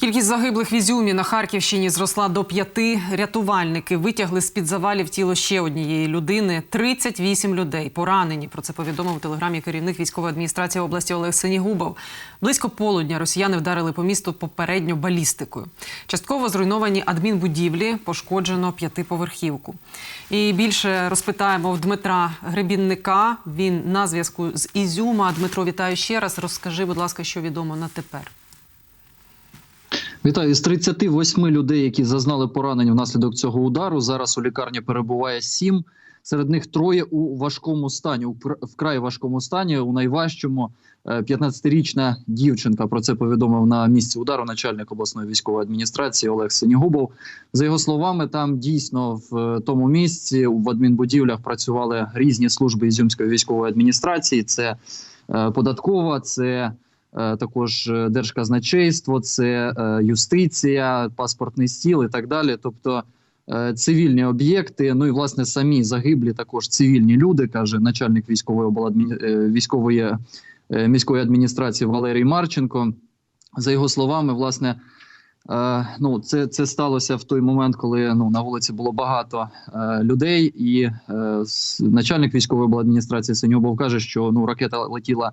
Кількість загиблих в Ізюмі на Харківщині зросла до п'яти. Рятувальники витягли з-під завалів тіло ще однієї людини. 38 людей поранені. Про це повідомив у телеграмі керівник військової адміністрації області Олег Сенігубов. Близько полудня росіяни вдарили по місту попередньо балістикою. Частково зруйновані адмінбудівлі, пошкоджено п'ятиповерхівку. І більше розпитаємо в Дмитра Гребінника. Він на зв'язку з Ізюма. Дмитро, вітаю ще раз. Розкажи, будь ласка, що відомо на тепер. Вітаю з 38 людей, які зазнали поранень внаслідок цього удару. Зараз у лікарні перебуває 7. Серед них троє у важкому стані, у вкрай важкому стані. У найважчому е, 15-річна дівчинка. Про це повідомив на місці удару начальник обласної військової адміністрації Олег Сенігубов. За його словами, там дійсно в е, тому місці в адмінбудівлях працювали різні служби Ізюмської військової адміністрації. Це е, податкова, це е, також е, держказначейство, це е, юстиція, паспортний стіл і так далі. Тобто е, цивільні об'єкти. Ну і власне самі загиблі, також цивільні люди, каже начальник військової обладмі... е, військової е, міської адміністрації Валерій Марченко. За його словами, власне. Е, ну, це, це сталося в той момент, коли ну на вулиці було багато е, людей, і е, начальник військової обладміністрації Синьобов каже, що ну ракета летіла,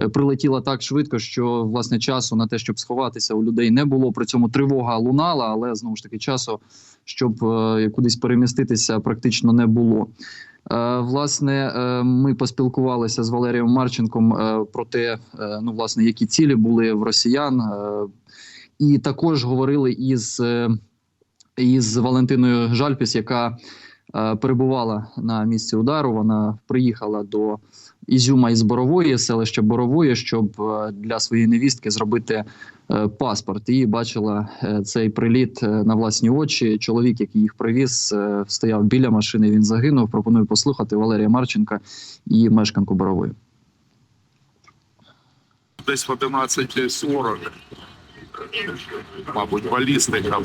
е, прилетіла так швидко, що власне часу на те, щоб сховатися, у людей не було. При цьому тривога лунала, але знову ж таки часу, щоб е, кудись переміститися, практично не було. Е, Власне, ми поспілкувалися з Валерієм Марченком про те, ну власне, які цілі були в росіян. І також говорили із, е, із Валентиною Жальпіс, яка е, перебувала на місці удару. Вона приїхала до Ізюма із Борової, селища Борової, щоб е, для своєї невістки зробити паспорт. І бачила цей приліт на власні очі. Чоловік, який їх привіз, стояв біля машини. Він загинув. Пропоную послухати Валерія Марченка і мешканку Борової. десь в 11.40, мабуть, балістика,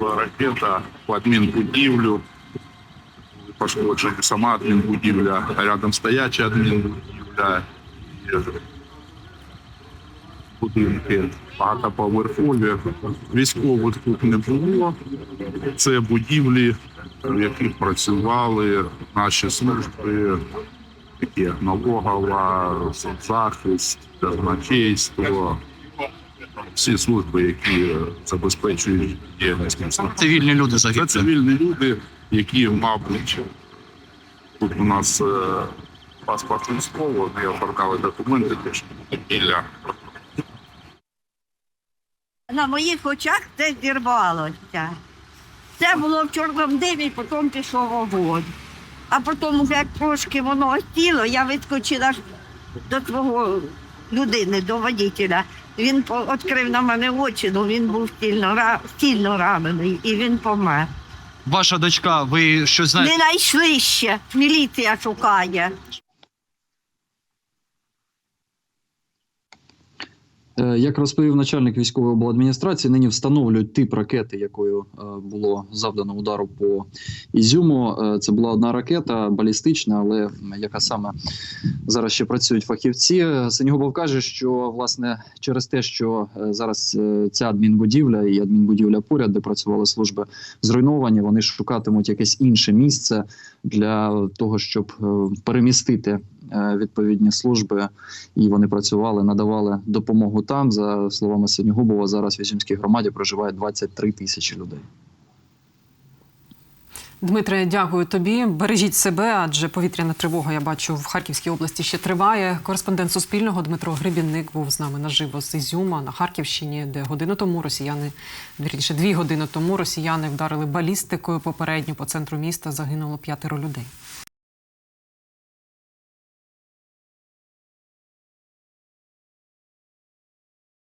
ракета в адмінбудівлю, пошкоджена сама адмінбудівля, а рядом стояча адмінбудівля, і будинки багатоповерхові. Військових тут не було. Це будівлі, в яких працювали наші служби, такі налогова, соцзахист, казначейство, всі служби, які забезпечують діяльність міста. Цивільні люди Це цивільні люди, які, мабуть, тут у нас е, паспорт військового, вони оформляли документи теж біля На моїх очах це зірвалося. Це було в чорному димі, потім пішов вогонь. А потім, вже як трошки воно осіло, я вискочила до свого людини, до водителя. Він відкрив на мене очі, але він був сильно, сильно ранений і він помер. Ваша дочка, ви щось знаєте? Не знайшли ще, міліція шукає. Як розповів начальник військової обладміністрації, нині встановлюють тип ракети, якою е, було завдано удару по Ізюму. Е, Це була одна ракета балістична, але яка саме зараз ще працюють фахівці. Е, Сенігубов каже, що власне через те, що е, зараз е, ця адмінбудівля і адмінбудівля поряд, де працювали служби, зруйновані, вони шукатимуть якесь інше місце для того, щоб е, перемістити е, відповідні служби і вони працювали, надавали допомогу там. За словами Синігубова, зараз в Ізюмській громаді проживає 23 тисячі людей. Дмитре, дякую тобі. Бережіть себе, адже повітряна тривога, я бачу, в Харківській області ще триває. Кореспондент Суспільного Дмитро Гребінник був з нами наживо з Ізюма на Харківщині, де годину тому росіяни, вірніше, дві години тому росіяни вдарили балістикою попередньо по центру міста. Загинуло п'ятеро людей.